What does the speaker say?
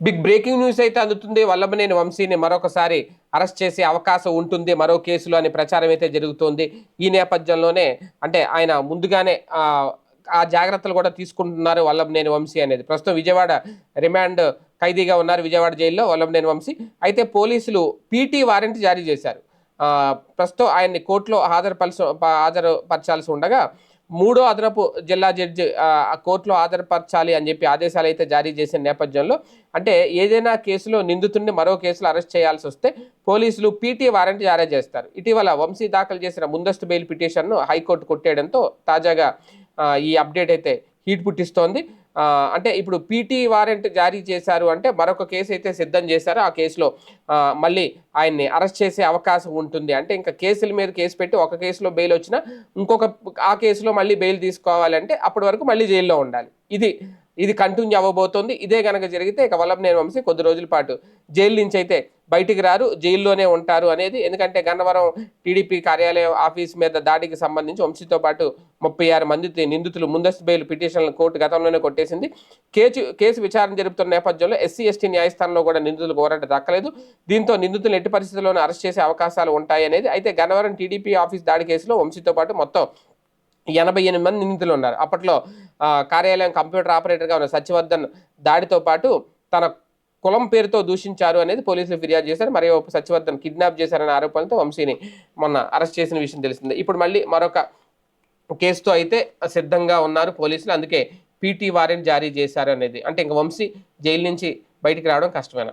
Big breaking news అయితే అందుతుంది. వల్లభనేని వంశీని మరొకసారి అరెస్ట్ చేసే అవకాశం ఉంటుంది. మరో కేసులో అనే ప్రచారం అయితే జరుగుతోంది. ఈ నేపథ్యంలోనే అంటే ఆయన ముందుగానే ఆ, జాగ్రత్తలు కూడా తీసుకుంటున్నారు వల్లభనేని వంశీ అనేది. ప్రస్తుతం విజయవాడ రిమాండ్ ఖైదీగా ఉన్నారు విజయవాడ జైల్లో వల్లభనేని వంశీ. అయితే పోలీసులు పీటీ వారెంట్ జారీ చేశారు. ప్రస్తుతం ఆయన్ని కోర్టులో హాజరుపరచ హాజరుపరచాల్సి ఉండగా మూడో అదనపు జిల్లా జడ్జి కోర్టులో హాజరుపరచాలి అని చెప్పి ఆదేశాలు అయితే జారీ చేసిన నేపథ్యంలో అంటే ఏదైనా కేసులో నిందితుడిని మరో కేసులో అరెస్ట్ చేయాల్సి వస్తే పోలీసులు పీటీ వారెంట్ జారీ చేస్తారు. ఇటీవల వంశీ దాఖలు చేసిన ముందస్తు బెయిల్ పిటిషన్ను హైకోర్టు కొట్టేయడంతో తాజాగా ఈ అప్డేట్ అయితే హీట్ పుట్టిస్తోంది. అంటే ఇప్పుడు పీటీ వారెంట్ జారీ చేశారు అంటే మరొక కేసు అయితే సిద్ధం చేశారు. ఆ కేసులో మళ్ళీ ఆయన్ని అరెస్ట్ చేసే అవకాశం ఉంటుంది. అంటే ఇంకా కేసుల మీద కేసు పెట్టి ఒక కేసులో బెయిల్ వచ్చినా ఇంకొక ఆ కేసులో మళ్ళీ బెయిల్ తీసుకోవాలంటే అప్పటి వరకు మళ్ళీ జైల్లో ఉండాలి. ఇది ఇది కంటిన్యూ అవ్వబోతోంది. ఇదే కనుక జరిగితే ఇక వల్లభనేని వంశీ కొద్ది రోజుల పాటు జైలు నుంచి అయితే బయటికి రారు జైల్లోనే ఉంటారు అనేది. ఎందుకంటే గన్నవరం టీడీపీ కార్యాలయం ఆఫీస్ మీద దాడికి సంబంధించి వంశీతో పాటు ముప్పై ఆరు మంది నిందితులు ముందస్తు బెయిల్ పిటిషన్లను కోర్టు గతంలోనే కొట్టేసింది. కేసు కేసు విచారణ జరుపుతున్న నేపథ్యంలో ఎస్సీ ఎస్టీ న్యాయస్థానంలో కూడా నిందితులకు ఓరంట దక్కలేదు. దీంతో నిందితులు ఎట్టి పరిస్థితుల్లోనూ అరెస్ట్ చేసే అవకాశాలు ఉంటాయి అనేది అయితే గన్నవరం టీడీపీ ఆఫీస్ దాడి కేసులో వంశీతో పాటు మొత్తం ఎనభై ఎనిమిది మంది నిందితులు ఉన్నారు. అప్పట్లో కార్యాలయం కంప్యూటర్ ఆపరేటర్గా ఉన్న సత్యవర్ధన్ దాడితో పాటు తన కులం పేరుతో దూషించారు అనేది పోలీసులు ఫిర్యాదు చేశారు. మరి సత్యవర్ధన్ కిడ్నాప్ చేశారనే ఆరోపణలతో వంశీని మొన్న అరెస్ట్ చేసిన విషయం తెలిసింది. ఇప్పుడు మళ్ళీ మరొక కేసుతో అయితే సిద్ధంగా ఉన్నారు పోలీసులు. అందుకే పీటీ వారెంట్ జారీ చేశారు అనేది. అంటే ఇంక వంశీ జైలు నుంచి బయటికి రావడం కష్టమేనా?